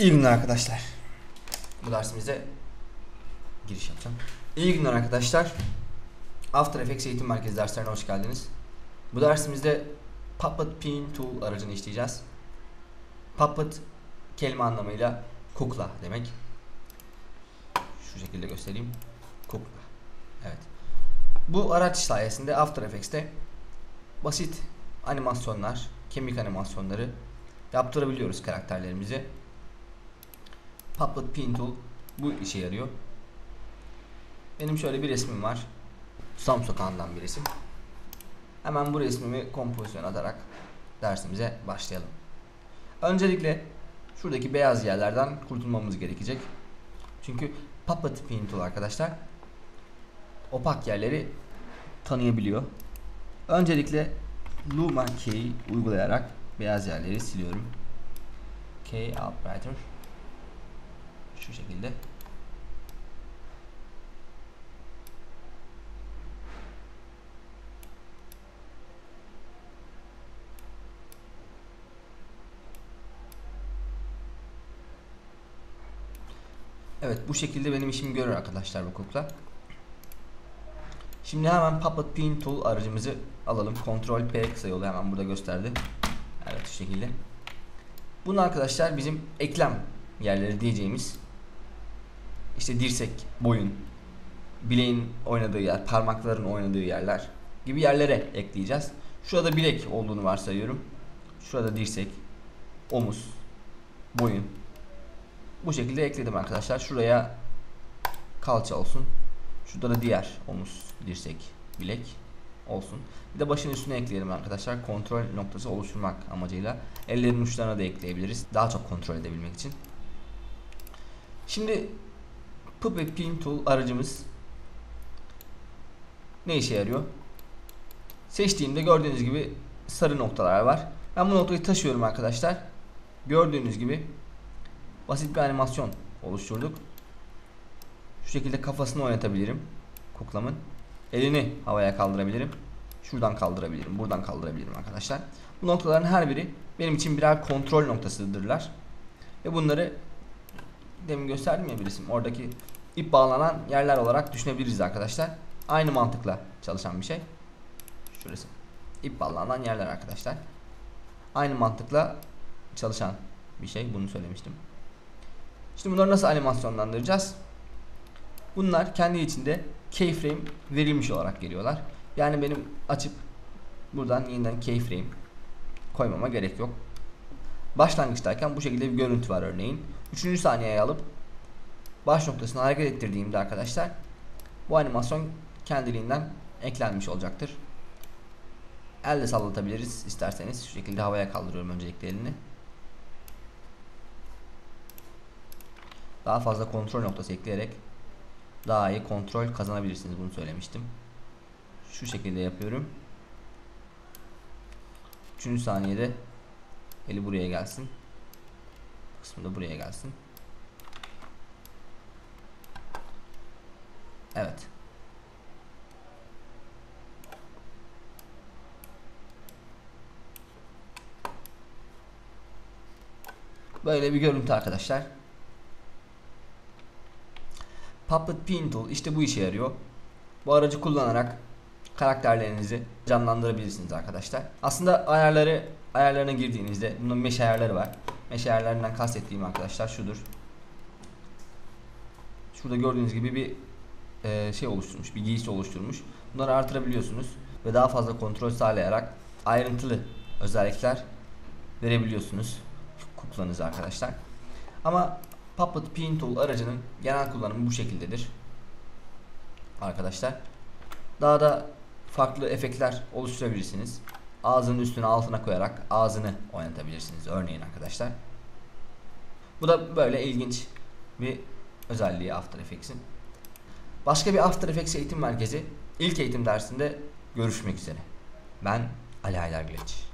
İyi günler arkadaşlar. Bu dersimizde giriş yapacağım. İyi günler arkadaşlar. After Effects Eğitim Merkezi derslerine hoş geldiniz. Bu dersimizde Puppet Pin Tool aracını işleyeceğiz. Puppet kelime anlamıyla kukla demek. Şu şekilde göstereyim. Kukla. Evet. Bu araç sayesinde After Effects'te basit animasyonlar, kemik animasyonları yaptırabiliyoruz karakterlerimizi. Puppet Pin Tool bu işe yarıyor. Benim şöyle bir resmim var. Sam sokağından bir resim. Hemen bu resmimi kompozisyon atarak dersimize başlayalım. Öncelikle şuradaki beyaz yerlerden kurtulmamız gerekecek. Çünkü Puppet Pin Tool arkadaşlar opak yerleri tanıyabiliyor. Öncelikle Luma Key'i uygulayarak beyaz yerleri siliyorum. Key Operator şu şekilde. Evet bu şekilde benim işimi görür arkadaşlar bu kukla. Şimdi hemen Puppet Pin Tool aracımızı alalım. Ctrl P kısa yolu hemen burada gösterdi. Evet şu şekilde. Bunu arkadaşlar bizim eklem yerleri diyeceğimiz işte dirsek, boyun, bileğin oynadığı yer, parmakların oynadığı yerler gibi yerlere ekleyeceğiz. Şurada bilek olduğunu varsayıyorum. Şurada dirsek, omuz, boyun. Bu şekilde ekledim arkadaşlar. Şuraya kalça olsun. Şurada da diğer omuz, dirsek, bilek olsun. Bir de başın üstüne ekleyelim arkadaşlar. Kontrol noktası oluşturmak amacıyla. Ellerin uçlarına da ekleyebiliriz. Daha çok kontrol edebilmek için. Şimdi Puppet Pin Tool aracımız ne işe yarıyor? Seçtiğimde gördüğünüz gibi sarı noktalar var. Ben bu noktayı taşıyorum arkadaşlar. Gördüğünüz gibi basit bir animasyon oluşturduk. Şu şekilde kafasını oynatabilirim kuklamın. Elini havaya kaldırabilirim. Şuradan kaldırabilirim, buradan kaldırabilirim arkadaşlar. Bu noktaların her biri benim için birer kontrol noktasıdırlar. Ve bunları demin gösterdim ya bir resim. Oradaki ip bağlanan yerler olarak düşünebiliriz arkadaşlar. Aynı mantıkla çalışan bir şey. Şurası. İp bağlanan yerler arkadaşlar. Aynı mantıkla çalışan bir şey. Bunu söylemiştim. Şimdi bunları nasıl animasyonlandıracağız? Bunlar kendi içinde keyframe verilmiş olarak geliyorlar. Yani benim açıp buradan yeniden keyframe koymama gerek yok. Başlangıçtayken bu şekilde bir görüntü var örneğin. Üçüncü saniyeye alıp baş noktasını hareket ettirdiğimde arkadaşlar bu animasyon kendiliğinden eklenmiş olacaktır. Elle sallatabiliriz isterseniz. Şu şekilde havaya kaldırıyorum öncelikle elini. Daha fazla kontrol noktası ekleyerek daha iyi kontrol kazanabilirsiniz. Bunu söylemiştim. Şu şekilde yapıyorum. Üçüncü saniyede eli buraya gelsin. Kısmı da buraya gelsin. Evet. Böyle bir görüntü arkadaşlar. Puppet Pin Tool işte bu işe yarıyor. Bu aracı kullanarak karakterlerinizi canlandırabilirsiniz arkadaşlar. Aslında ayarları ayarlarına girdiğinizde bunun mesh ayarları var. Mesh ayarlarından kastettiğim arkadaşlar şudur. Şurada gördüğünüz gibi bir e, şey oluşturmuş, bir giysi oluşturmuş. Bunları artırabiliyorsunuz ve daha fazla kontrol sağlayarak ayrıntılı özellikler verebiliyorsunuz kuklanıza arkadaşlar. Ama Puppet Pin Tool aracının genel kullanımı bu şekildedir. Arkadaşlar. Daha da farklı efektler oluşturabilirsiniz. Ağzının üstüne altına koyarak ağzını oynatabilirsiniz örneğin arkadaşlar. Bu da böyle ilginç bir özelliği After Effects'in. Başka bir After Effects eğitim merkezi ilk eğitim dersinde görüşmek üzere. Ben Ali Aylar Güleç.